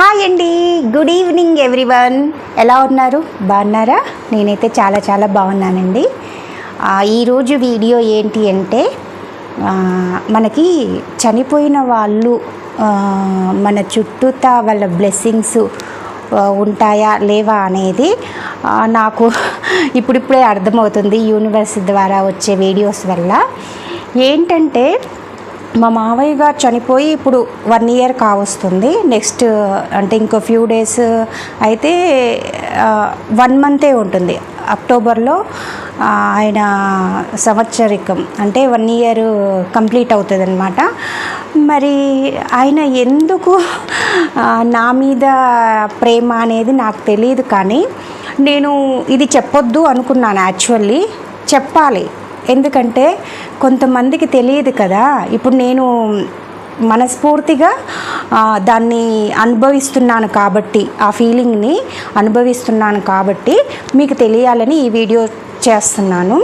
Hi అండి. Good evening everyone ఎలా ఉన్నారు? బాగున్నారా? నేనైతే చాలా చాలా బాగున్నానండి. ఈరోజు వీడియో ఏంటి అంటే మనకి చనిపోయిన వాళ్ళు మన చుట్టూతా వాళ్ళ బ్లెస్సింగ్స్ ఉంటాయా లేవా అనేది నాకు ఇప్పుడిప్పుడే అర్థమవుతుంది యూనివర్స్ ద్వారా వచ్చే వీడియోస్ వల్ల. ఏంటంటే మా మావయ్య గారు చనిపోయి ఇప్పుడు వన్ ఇయర్ కావస్తుంది. నెక్స్ట్ అంటే ఇంకో ఫ్యూ డేస్ అయితే వన్ మంతే ఉంటుంది. అక్టోబర్లో ఆయన సంవత్సరికం అంటే వన్ ఇయర్ కంప్లీట్ అవుతుంది అనమాట మరి ఆయన ఎందుకు నా మీద ప్రేమ అనేది నాకు తెలియదు కానీ నేను ఇది చెప్పొద్దు అనుకున్నాను యాక్చువల్లీ చెప్పాలి. ఎందుకంటే కొంతమందికి తెలియదు కదా. ఇప్పుడు నేను మనస్ఫూర్తిగా దాన్ని అనుభవిస్తున్నాను కాబట్టి ఆ ఫీలింగ్ని అనుభవిస్తున్నాను కాబట్టి మీకు తెలియాలని ఈ వీడియో చేస్తున్నాను.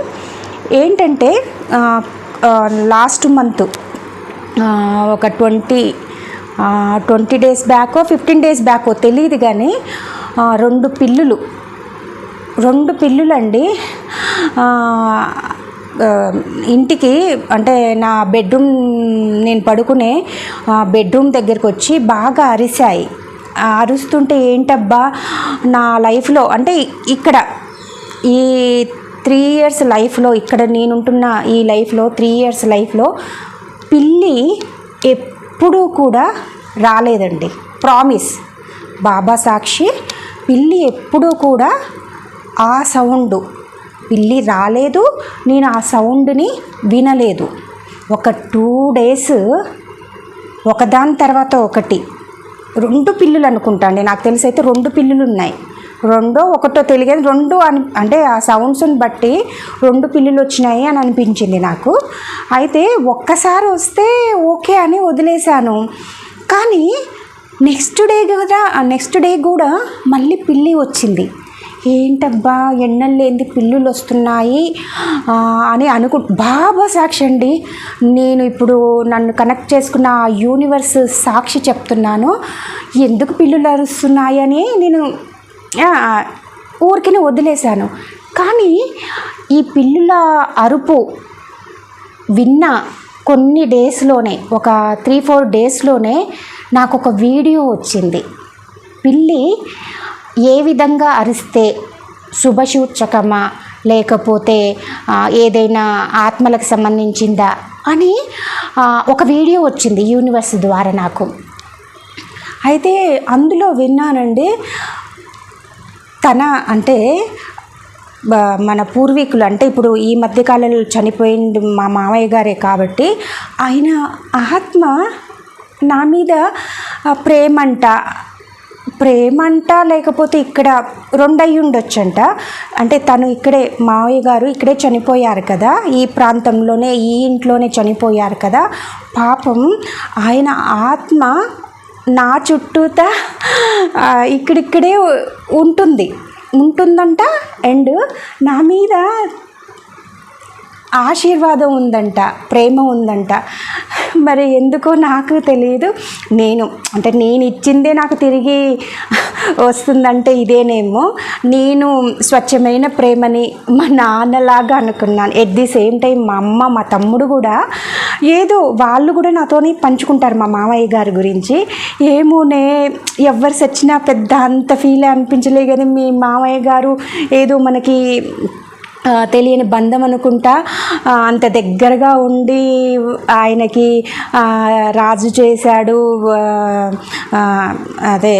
ఏంటంటే లాస్ట్ మంత్ ఒక ట్వంటీ ట్వంటీ డేస్ బ్యాకో ఫిఫ్టీన్ డేస్ బ్యాకో తెలియదు కానీ రెండు పిల్లులు రెండు పిల్లులండి. ఇంటికి అంటే నా బెడ్రూమ్ నేను పడుకునే బెడ్రూమ్ దగ్గరికి వచ్చి బాగా అరిశాయి. అరుస్తుంటే ఏంటబ్బా నా లైఫ్లో అంటే ఇక్కడ ఈ త్రీ ఇయర్స్ లైఫ్లో ఇక్కడ నేనుంటున్న ఈ లైఫ్లో త్రీ ఇయర్స్ లైఫ్లో పిల్లి ఎప్పుడూ కూడా రాలేదండి. ప్రామిస్ బాబా సాక్షి పిల్లి ఎప్పుడూ కూడా ఆ సౌండ్. పిల్లి రాలేదు నేను ఆ సౌండ్ని వినలేదు. ఒక టూ డేస్ ఒకదాని తర్వాత ఒకటి. రెండు పిల్లులు అనుకుంటా అండి నాకు తెలిసి అయితే రెండు పిల్లులు ఉన్నాయి. రెండో ఒకటో తెలియదు రెండు అని అంటే ఆ సౌండ్స్ని బట్టి రెండు పిల్లులు వచ్చినాయి అని అనిపించింది నాకు. అయితే ఒక్కసారి వస్తే ఓకే అని వదిలేశాను. కానీ నెక్స్ట్ డే కదా నెక్స్ట్ డే కూడా మళ్ళీ పిల్లి వచ్చింది. ఏంటబ్బా ఎన్నెల్లేంది పిల్లులు వస్తున్నాయి? అని అనుకు బాబా సాక్షి అండి నేను ఇప్పుడు నన్ను కనెక్ట్ చేసుకున్న యూనివర్స్ సాక్షి చెప్తున్నాను. ఎందుకు పిల్లులు అరుస్తున్నాయి అని నేను ఊరికినే వదిలేశాను. కానీ ఈ పిల్లుల అరుపు విన్న కొన్ని డేస్లోనే ఒక త్రీ ఫోర్ డేస్లోనే నాకు ఒక వీడియో వచ్చింది. పిల్లి ఏ విధంగా అరిస్తే శుభసూచకమా? లేకపోతే ఏదైనా ఆత్మలకు సంబంధించిందా? అని ఒక వీడియో వచ్చింది యూనివర్స్ ద్వారా నాకు. అయితే అందులో విన్నానండి తన అంటే మన పూర్వీకులు అంటే ఇప్పుడు ఈ మధ్యకాలంలో చనిపోయింది మా మామయ్య గారే కాబట్టి ఆయన ఆత్మ నా మీద ప్రేమంట ప్రేమంట లేకపోతే ఇక్కడ రెండయ్యి ఉండొచ్చంట అంటే తను ఇక్కడే మావయ్య గారు ఇక్కడే చనిపోయారు కదా. ఈ ప్రాంతంలోనే ఈ ఇంట్లోనే చనిపోయారు కదా. పాపం ఆయన ఆత్మ నా చుట్టూతా ఇక్కడిక్కడే ఉంటుంది. ఉంటుందంట. అండ్ నా మీద ఆశీర్వాదం ఉందంట ప్రేమ ఉందంట. మరి ఎందుకో నాకు తెలియదు నేను అంటే నేను ఇచ్చిందే నాకు తిరిగి వస్తుందంటే ఇదేనేమో. నేను స్వచ్ఛమైన ప్రేమని మా నాన్నలాగా అనుకున్నాను. ఎట్ ది సేమ్ టైం మా అమ్మ మా తమ్ముడు కూడా ఏదో వాళ్ళు కూడా నాతోని పంచుకుంటారు మా మామయ్య గారి గురించి. ఏమోనే ఎవరు సచ్చినా పెద్ద అంత ఫీల్ అనిపించలే కానీ మీ మామయ్య గారు ఏదో మనకి తెలియని బంధం అనుకుంటా అంత దగ్గరగా ఉండి ఆయనకి రాజు చేశాడు అదే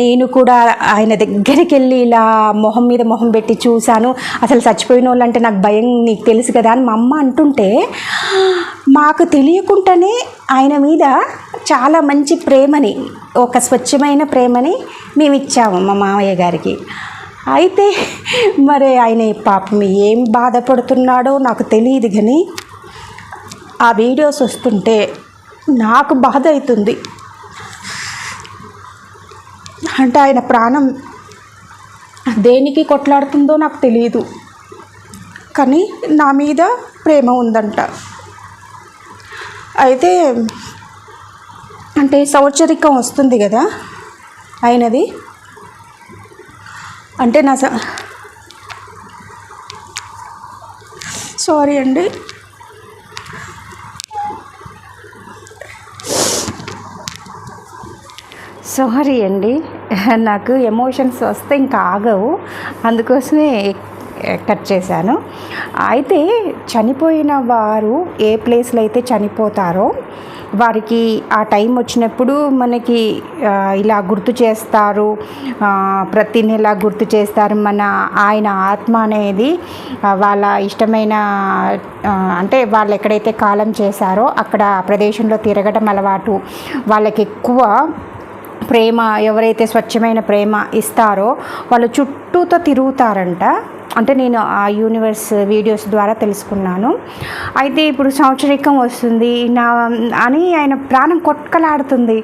నేను కూడా ఆయన దగ్గరికి వెళ్ళి ఇలా మొహం మీద మొహం పెట్టి చూశాను. అసలు చచ్చిపోయిన వాళ్ళంటే నాకు భయం నీకు తెలుసు కదా అని మా అమ్మ అంటుంటే మాకు తెలియకుండానే ఆయన మీద చాలా మంచి ప్రేమని ఒక స్వచ్ఛమైన ప్రేమని మేము ఇచ్చాము మా మామయ్య గారికి. అయితే మరి ఆయన పాపం ఏం బాధపడుతున్నాడో నాకు తెలియదు కానీ ఆ వీడియోస్ వస్తుంటే నాకు బాధ అవుతుంది అంటే ఆయన ప్రాణం దేనికి కొట్లాడుతుందో నాకు తెలియదు. కానీ నా మీద ప్రేమ ఉందంట. అయితే అంటే సంవత్సరికం వస్తుంది కదా అయినది అంటే నా స సారీ అండి. సారీ అండి. నాకు ఎమోషన్స్ వస్తే ఇంకా ఆగవు. అందుకోసమే కట్ చేశాను. అయితే చనిపోయిన వారు ఏ ప్లేస్లో అయితే చనిపోతారో వారికి ఆ టైం వచ్చినప్పుడు మనకి ఇలా గుర్తు చేస్తారు. ప్రతి నెల గుర్తు చేస్తారు. మన ఆయన ఆత్మ అనేది వాళ్ళ ఇష్టమైన అంటే వాళ్ళు ఎక్కడైతే కాలం చేశారో అక్కడ ప్రదేశంలో తిరగడం అలవాటు. వాళ్ళకి ఎక్కువ ప్రేమ ఎవరైతే స్వచ్ఛమైన ప్రేమ ఇస్తారో వాళ్ళు చుట్టూతో తిరుగుతారంట. అంటే నేను ఆ యూనివర్స్ వీడియోస్ ద్వారా తెలుసుకున్నాను. అయితే ఇప్పుడు సంవత్సరికం వస్తుంది. నా అని ఆయన ప్రాణం కొట్కలాడుతుంది.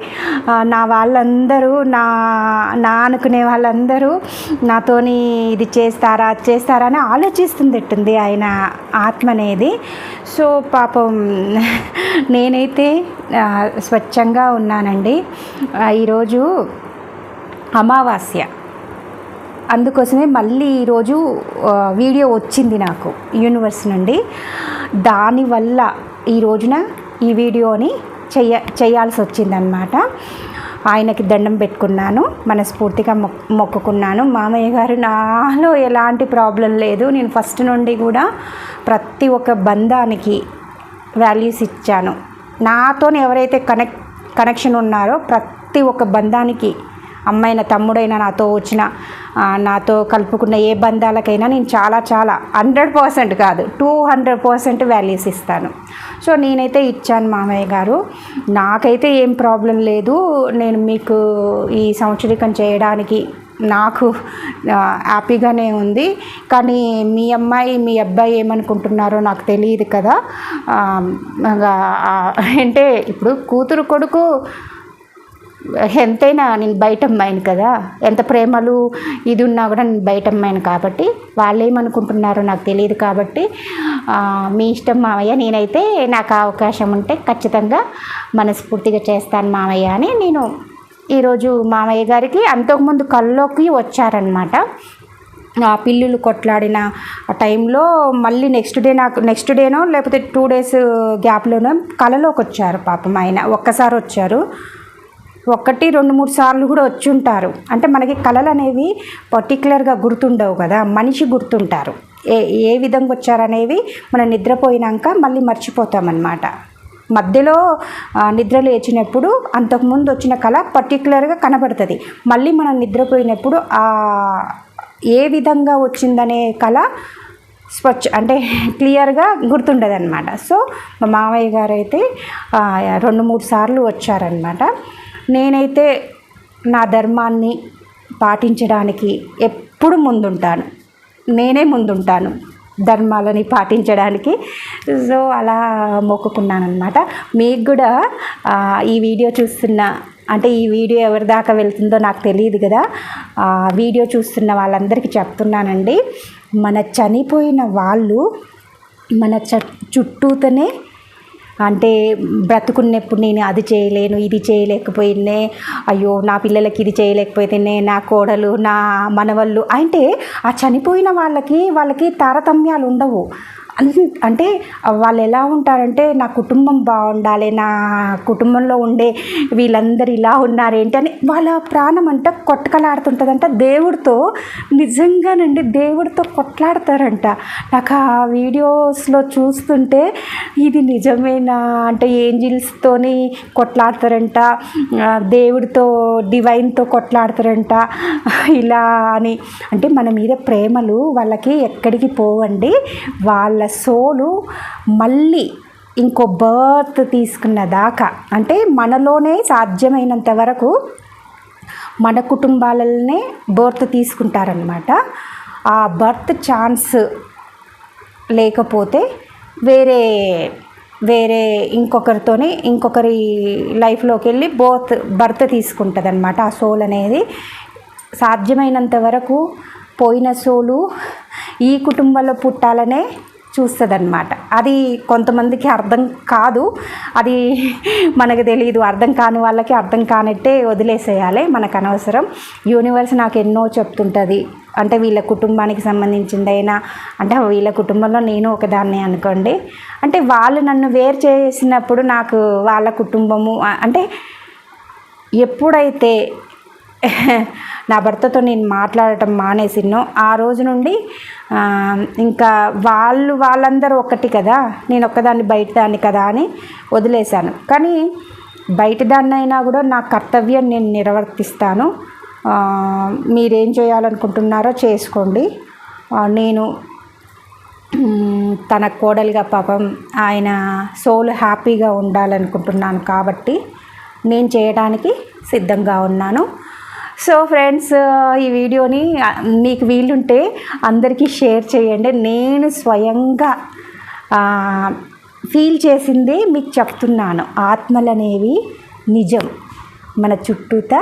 నా వాళ్ళందరూ నా నా అనుకునే వాళ్ళందరూ నాతోని ఇది చేస్తారా అది చేస్తారా అని ఆలోచిస్తుంది ఆయన ఆత్మ అనేది. సో పాపం నేనైతే స్వచ్ఛంగా ఉన్నానండి. ఈరోజు అమావాస్య. అందుకోసమే మళ్ళీ ఈరోజు వీడియో వచ్చింది నాకు యూనివర్స్ నుండి. దానివల్ల ఈ రోజున ఈ వీడియోని చెయ్య చేయాల్సి వచ్చిందనమాట ఆయనకి దండం పెట్టుకున్నాను మనస్ఫూర్తిగా మొక్ మొక్కుకున్నాను. మామయ్య గారు నాలో ఎలాంటి ప్రాబ్లం లేదు. నేను ఫస్ట్ నుండి కూడా ప్రతి ఒక్క బంధానికి వాల్యూస్ ఇచ్చాను. నాతో ఎవరైతే కనెక్ట్ కనెక్షన్ ఉన్నారో ప్రతి ఒక్క బంధానికి అమ్మాయిన తమ్ముడైనా నాతో వచ్చిన నాతో కలుపుకున్న ఏ బంధాలకైనా నేను చాలా చాలా హండ్రెడ్ పర్సెంట్ కాదు టూ హండ్రెడ్ పర్సెంట్ వాల్యూస్ ఇస్తాను. సో నేనైతే ఇచ్చాను మామయ్య గారు. నాకైతే ఏం ప్రాబ్లం లేదు. నేను మీకు ఈ సంవత్సరికం చేయడానికి నాకు హ్యాపీగానే ఉంది. కానీ మీ అమ్మాయి మీ అబ్బాయి ఏమనుకుంటున్నారో నాకు తెలియదు కదా. అంటే ఇప్పుడు కూతురు కొడుకు ఎంతైనా నేను బయట అమ్మాయిని కదా? ఎంత ప్రేమలు ఇది ఉన్నా కూడా నేను బయట అమ్మాయిని కాబట్టి వాళ్ళు ఏమనుకుంటున్నారో నాకు తెలియదు కాబట్టి మీ ఇష్టం మామయ్య నేనైతే నాకు ఆ అవకాశం ఉంటే ఖచ్చితంగా మనస్ఫూర్తిగా చేస్తాను మామయ్య అని నేను ఈరోజు మామయ్య గారికి అంతకుముందు కల్లోకి వచ్చారనమాట ఆ పిల్లులు కొట్లాడిన టైంలో మళ్ళీ నెక్స్ట్ డే నాకు నెక్స్ట్ డేనో లేకపోతే టూ డేస్ గ్యాప్లోనో కలలోకి వచ్చారు పాపం ఆయన. ఒక్కసారి వచ్చారు ఒకటి రెండు మూడు సార్లు కూడా వచ్చి ఉంటారు అంటే మనకి కళలు అనేవి పర్టికులర్గా గుర్తుండవు కదా మనిషి గుర్తుంటారు. ఏ ఏ విధంగా వచ్చారనేవి మనం నిద్రపోయినాక మళ్ళీ మర్చిపోతామన్నమాట. మధ్యలో నిద్ర లేచినప్పుడు అంతకుముందు వచ్చిన కళ పర్టికులర్గా కనబడుతుంది. మళ్ళీ మనం నిద్రపోయినప్పుడు ఆ ఏ విధంగా వచ్చిందనే కళ స్వచ్ఛ అంటే క్లియర్గా గుర్తుండదు అనమాట సో మా మామయ్య గారు అయితే రెండు మూడు సార్లు వచ్చారనమాట నేనైతే నా ధర్మాన్ని పాటించడానికి ఎప్పుడు ముందుంటాను. నేనే ముందుంటాను ధర్మాలని పాటించడానికి. సో అలా మొక్కుకున్నాను అనమాట మీకు కూడా ఈ వీడియో చూస్తున్న అంటే ఈ వీడియో ఎవరి దాకా వెళ్తుందో నాకు తెలియదు కదా. వీడియో చూస్తున్న వాళ్ళందరికీ చెప్తున్నానండి. మన చనిపోయిన వాళ్ళు మన చ చుట్టూతోనే అంటే బ్రతుకున్నప్పుడు నేను అది చేయలేను ఇది చేయలేకపోయినే అయ్యో నా పిల్లలకి ఇది చేయలేకపోతేనే నా కోడలు నా మనవళ్ళు అంటే ఆ చనిపోయిన వాళ్ళకి వాళ్ళకి తారతమ్యాలు ఉండవు. అంటే వాళ్ళు ఎలా ఉంటారంటే నా కుటుంబం బాగుండాలి నా కుటుంబంలో ఉండే వీళ్ళందరూ ఇలా ఉన్నారేంటి అని వాళ్ళ ప్రాణం అంట కొట్టకలాడుతుంటుందంట. దేవుడితో నిజంగానండి దేవుడితో కొట్లాడతారంట. నాకు ఆ వీడియోస్లో చూస్తుంటే ఇది నిజమేనా అంటే ఏంజిల్స్తోని కొట్లాడతారంట దేవుడితో డివైన్తో కొట్లాడతారంట ఇలా అని. అంటే మన మీద ప్రేమలు వాళ్ళకి ఎక్కడికి పోవండి వాళ్ళ సోలు మళ్ళీ ఇంకో బర్త్ తీసుకున్న దాకా. అంటే మనలోనే సాధ్యమైనంత వరకు మన కుటుంబాలనే బర్త్ తీసుకుంటారనమాట ఆ బర్త్ ఛాన్స్ లేకపోతే వేరే వేరే ఇంకొకరితోని ఇంకొకరి లైఫ్లోకి వెళ్ళి బోత్ బర్త్ తీసుకుంటుంది అనమాట ఆ సోల్ అనేది సాధ్యమైనంత వరకు పోయిన సోలు ఈ కుటుంబంలో పుట్టాలనే చూస్తుంది అది కొంతమందికి అర్థం కాదు. అది మనకు తెలియదు అర్థం కాని వాళ్ళకి అర్థం కానట్టే వదిలేసేయాలి మనకు అనవసరం. యూనివర్స్ నాకు ఎన్నో చెప్తుంటుంది. అంటే వీళ్ళ కుటుంబానికి సంబంధించిందైనా అంటే వీళ్ళ కుటుంబంలో నేను ఒకదాన్ని అనుకోండి. అంటే వాళ్ళు నన్ను వేరు చేసినప్పుడు నాకు వాళ్ళ కుటుంబము అంటే ఎప్పుడైతే నా భర్తతో నేను మాట్లాడటం మానేసిను ఆ రోజు నుండి ఇంకా వాళ్ళు వాళ్ళందరూ ఒకటి కదా నేను ఒక్కదాన్ని బయట దాన్ని కదా అని వదిలేశాను. కానీ బయట దాన్నైనా కూడా నా కర్తవ్యం నేను నిర్వర్తిస్తాను. మీరేం చేయాలనుకుంటున్నారో చేసుకోండి. నేను తన కోడలిగా పాపం ఆయన సోల్ హ్యాపీగా ఉండాలనుకుంటున్నాను కాబట్టి నేను చేయడానికి సిద్ధంగా ఉన్నాను. సో ఫ్రెండ్స్ uh, ఈ వీడియోని మీకు వీలుంటే అందరికీ షేర్ చేయండి. నేను స్వయంగా ఫీల్ చేసిందే మీకు చెప్తున్నాను. ఆత్మలు అనేవి నిజం. మన చుట్టూత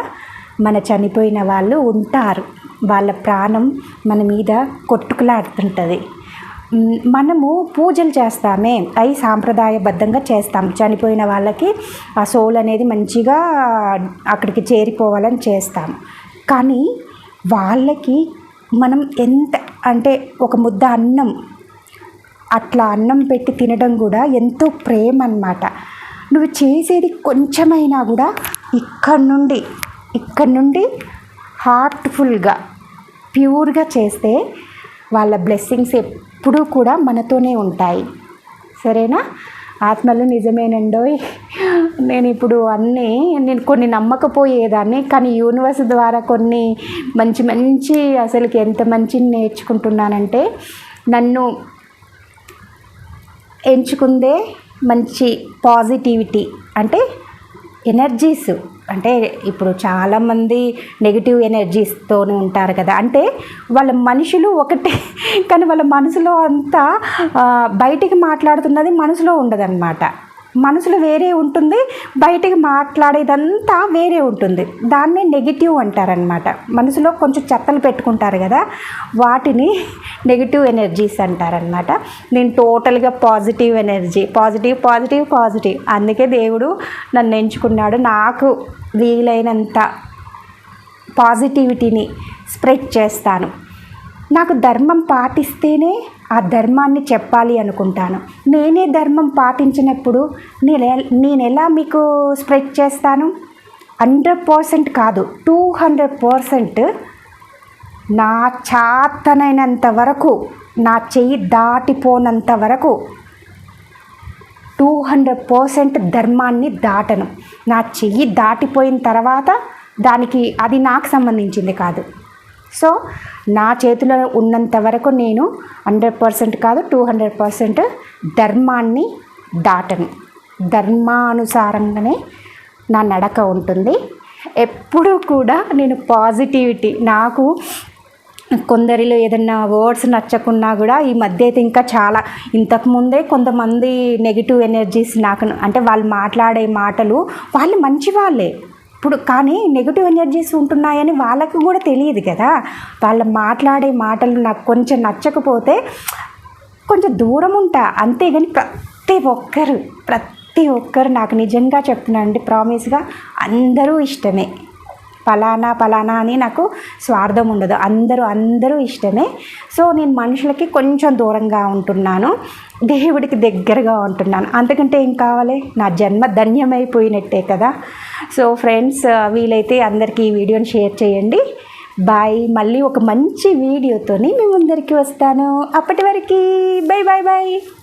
మన చనిపోయిన వాళ్ళు ఉంటారు. వాళ్ళ ప్రాణం మన మీద కొట్టుకులాడుతుంటుంది. మనము పూజలు చేస్తామే. అవి సాంప్రదాయబద్ధంగా చేస్తాం. చనిపోయిన వాళ్ళకి ఆ సోల్ అనేది మంచిగా అక్కడికి చేరిపోవాలని చేస్తాం. కానీ వాళ్ళకి మనం ఎంత అంటే ఒక ముద్ద అన్నం అట్లా అన్నం పెట్టి తినడం కూడా ఎంతో ప్రేమ అన్నమాట. నువ్వు చేసేది కొంచెమైనా కూడా ఇక్కడి నుండి ఇక్కడి నుండి హార్ట్ఫుల్గా ప్యూర్గా చేస్తే వాళ్ళ బ్లెస్సింగ్స్ ఎప్పుడూ కూడా మనతోనే ఉంటాయి. సరేనా? ఆత్మలు నిజమేనండోయ్. నేను ఇప్పుడు అన్నీ నేను కొన్ని నమ్మకపోయేదాన్ని కానీ యూనివర్స్ ద్వారా కొన్ని మంచి మంచి అసలుకి ఎంత మంచి నేర్చుకుంటున్నానంటే నన్ను ఎంచుకుందే మంచి పాజిటివిటీ. అంటే ఎనర్జీస్ అంటే ఇప్పుడు చాలామంది నెగిటివ్ ఎనర్జీస్తోనే ఉంటారు కదా. అంటే వాళ్ళ మనుషులు ఒకటే కానీ వాళ్ళ మనసులో అంతా బయటికి మాట్లాడుతున్నది మనసులో ఉండదన్నమాట. మనసులో వేరే ఉంటుంది బయటికి మాట్లాడేదంతా వేరే ఉంటుంది. దాన్నే నెగిటివ్ అంటారనమాట మనసులో కొంచెం చెత్తలు పెట్టుకుంటారు కదా వాటిని నెగిటివ్ ఎనర్జీస్ అంటారనమాట నేను టోటల్గా positive energy positive positive positive అందుకే దేవుడు నన్ను ఎంచుకున్నాడు. నాకు వీలైనంత పాజిటివిటీని స్ప్రెడ్ చేస్తాను. నాకు ధర్మం పాటిస్తేనే ఆ ధర్మాన్ని చెప్పాలి అనుకుంటాను. నేనే ధర్మం పాటించినప్పుడు నేను నేను ఎలా మీకు స్ప్రెడ్ చేస్తాను? హండ్రెడ్ పర్సెంట్ కాదు టూ హండ్రెడ్ పర్సెంట్ నా చాతనైనంత వరకు నా చెయ్యి దాటిపోనంత వరకు టూ హండ్రెడ్ పర్సెంట్ ధర్మాన్ని దాటను. నా చెయ్యి దాటిపోయిన తర్వాత దానికి అది నాకు సంబంధించింది కాదు. సో నా చేతిలో ఉన్నంత వరకు నేను హండ్రెడ్ పర్సెంట్ కాదు టూ హండ్రెడ్ పర్సెంట్ ధర్మాన్ని దాటను. ధర్మానుసారంగానే నా నడక ఉంటుంది. ఎప్పుడూ కూడా నేను పాజిటివిటీ నాకు కొందరిలో ఏదన్నా వర్డ్స్ నచ్చకున్నా కూడా ఈ మధ్య అయితే ఇంకా చాలా ఇంతకుముందే కొంతమంది నెగిటివ్ ఎనర్జీస్ నాకు అంటే వాళ్ళు మాట్లాడే మాటలు వాళ్ళు మంచి వాళ్ళే ఇప్పుడు కానీ నెగిటివ్ ఎనర్జీస్ ఉంటున్నాయని వాళ్ళకి కూడా తెలియదు కదా. వాళ్ళ మాట్లాడే మాటలు నాకు కొంచెం నచ్చకపోతే కొంచెం దూరం ఉంటా. అంతేగాని ప్రతి ఒక్కరు ప్రతి ఒక్కరు నాకు నిజంగా చెప్తున్నానండి ప్రామిస్గా అందరూ ఇష్టమే. పలానా పలానా అని నాకు స్వార్థం ఉండదు. అందరూ అందరూ ఇష్టమే. సో నేను మనుషులకి కొంచెం దూరంగా ఉంటున్నాను. దేవుడికి దగ్గరగా ఉంటున్నాను. అంతకంటే ఏం కావాలి? నా జన్మ ధన్యమైపోయినట్టే కదా. సో ఫ్రెండ్స్ వీలైతే అందరికీ ఈ వీడియోని షేర్ చేయండి. బాయ్. మళ్ళీ ఒక మంచి వీడియోతోని మేము అందరికీ వస్తాను. అప్పటి వరకు. Bye bye bye